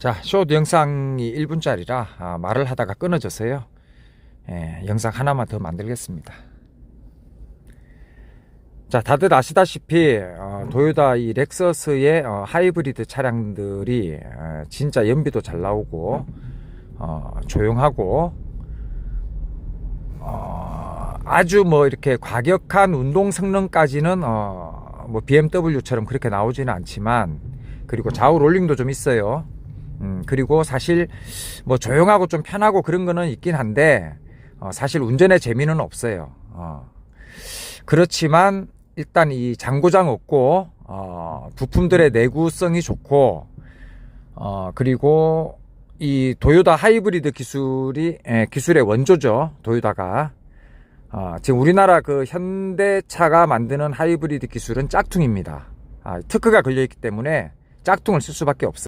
자, 쇼트 영상이 1분짜리라 아, 말을 하다가 끊어져서요. 예, 영상 하나만 더 만들겠습니다. 자, 다들 아시다시피 어, 도요타 이 렉서스의 어, 하이브리드 차량들이 어, 진짜 연비도 잘 나오고 어, 조용하고 어, 아주 뭐 이렇게 과격한 운동 성능까지는 어, 뭐 BMW처럼 그렇게 나오지는 않지만 그리고 좌우 롤링도 좀 있어요. 음, 그리고 사실 뭐 조용하고 좀 편하고 그런 거는 있긴 한데 어, 사실 운전의 재미는 없어요. 어. 그렇지만 일단 이 장고장 없고 어, 부품들의 내구성이 좋고 어, 그리고 이 도요타 하이브리드 기술이 예, 기술의 원조죠. 도요타가 어, 지금 우리나라 그 현대차가 만드는 하이브리드 기술은 짝퉁입니다. 아, 특허가 걸려 있기 때문에 짝퉁을 쓸 수밖에 없어요.